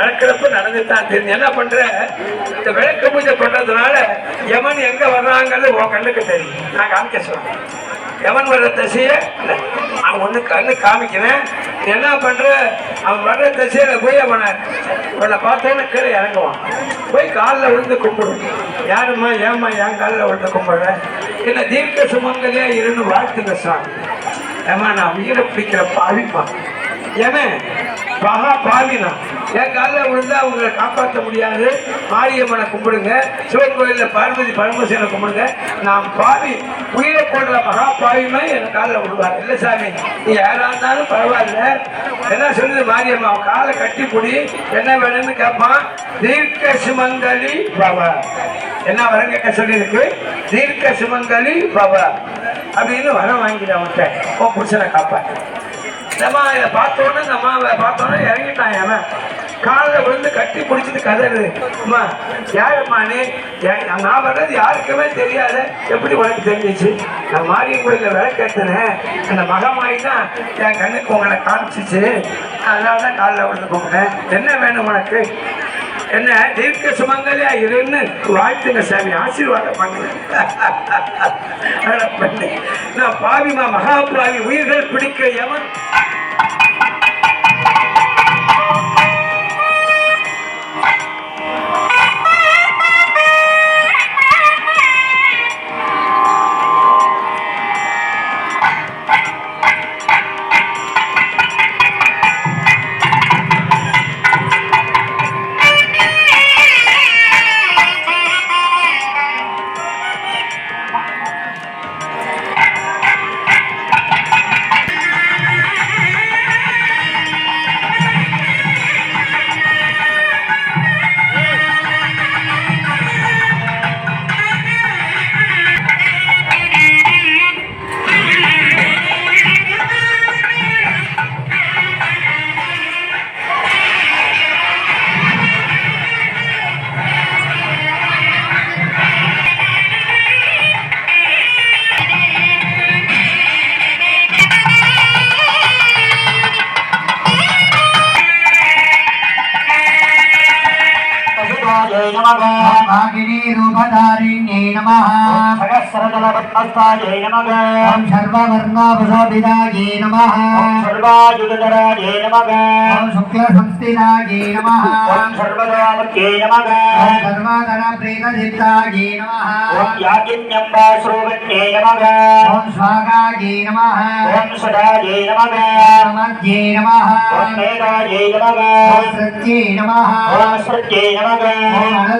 நடக்கிறப்ப நடந்துட்டான் தெரிஞ்சு. என்ன பண்ற? இந்த விளக்கு பூஜை பண்றதுனால யமன் எங்க வர்றாங்கிறது உன் கண்ணுக்கு தெரியும். நான் காமிக்க சொல்றேன். எவன் வர்ற திசையை அவன் ஒண்ணு கண்ணு காமிக்கிறேன். என்ன பண்ற? அவன் வர்ற திசையில போய் அவனை அவனை பார்த்தேன்னு கீழே இறங்குவான். போய் காலில் விழுந்து கும்பிடும் யாரும்மா ஏம்மா என் காலில் விழுந்து கும்பிடுற? என்ன தீர்க்க சுமங்கலியா இருந்து வாழ்த்துங்க சாமி. ஏமா நான் உயிரை பிடிக்கிற பாவிப்பா ஏன் பகா பாவினா. என் காலில் விழுந்தா உங்களை காப்பாற்ற முடியாது. மாரியம்மனை கும்பிடுங்க. சிவன் கோயிலில் பார்வதி பரமசேனை கும்பிடுங்க. நான் பாவி உயிரை போடுற மகா பாவிமே என் காலில் விழுவார். இல்லை சாமி நீ யாராக இருந்தாலும் பரவாயில்ல. என்ன சொல்லுது மாரியம்மா? அவன் காலை கட்டி பிடி என்ன வேணும்னு கேட்பான் தீர்க்க சுமங்கலி பவ. என்ன வரம் கேட்க சொல்லியிருக்கு? தீர்க்க சுமங்கலி பவ. அப்படின்னு வரம் வாங்கிட்டேன் அவன்கிட்ட உன் புருஷனை காப்பாற்று நம்ம இதை பார்த்தோன்னே நம்ம பார்த்தோன்னே இறங்கிட்டான் அவன் கட்டி பிடிச்சிட்டு கதறு அம்மா நீ? நான் வர்றது யாருக்குமே தெரியாது. எப்படி உனக்கு தெரிஞ்சிச்சு? நான் மாரியம் கோயிலில் விலை கேட்டேனேன். அந்த மகமாயி தான் என் கண்ணுக்கு உங்களை காமிச்சிச்சு. அதனால தான் காலில் விழுந்து கும்பிட்டேன் என்ன வேணும் உனக்கு? என்ன தீர்க்க சுமங்கலியா இருன்னு வாழ்த்துங்க சாமி. ஆசீர்வாதம் பண்ணுங்க. பண்ணு. நான் பாவிமா மகாபாவி உயிர்கள் பிடிக்க எவன் वागिनी रूपधारिण्यै नमः नमः ॐ नमः ॐ नमः। ॐ शुक्लसंस्थितायै नमः। ॐ नमः ॐ नमः। ॐ नमः ॐ स्वागायै नमः। ॐ सदायै नमः मध्ये नमः। ॐ मेघायै नमः ॐ सत्यै नमः। ॐ श्रुत्यै नमः। ॐ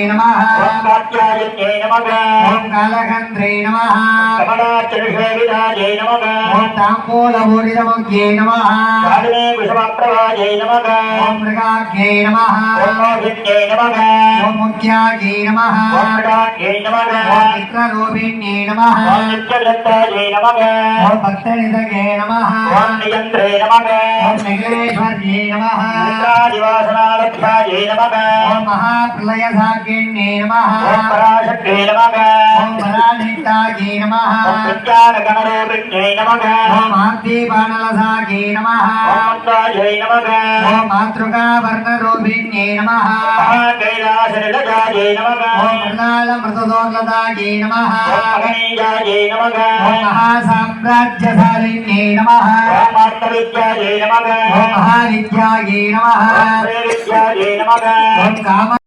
नमः ॐ कात्यायन्यै नमः ॐ कालकन्द्रे नमः कमलाचरुषेविदायै नमः ॐ ताम्बूलभूरितमुख्ये नमः कालिने कुसुमप्रभायै नमः ॐ मृगाख्ये नमः ॐ मोहिन्यै नमः ॐ मुख्याख्ये नमः ॐ मृगाख्यै नमः ॐ मित्ररूपिण्ये नमः ॐ नित्यदत्तायै नमः ॐ भक्तनिधये नमः ॐ नियन्त्रे नमः ॐ निखिलेश्वर्ये नमः निद्रादिवासनालभ्यायै नमः ॐ महाप्रलयसाकिन्ये नमः ॐ पराशक्ते नमः ॐ परानित्तायै नमः ॐ विज्ञानगणरूपिण्यै नमः ॐ आर्तिपाणलसाकै नमः ॐ मन्दायै नमः ॐ मातृकावर्णरूपिण्ये नमः महाकैलासनिलजायै नमः ॐ मृणालमृतदोर्लतायै नमः ॐ मगनीजायै नमः ॐ महासाम्राज्यशालिन्ये नमः ॐ मार्तविद्यायै नमः ॐ महाविद्यायै नमः ॐ श्रीविद्यायै नमः ॐ काम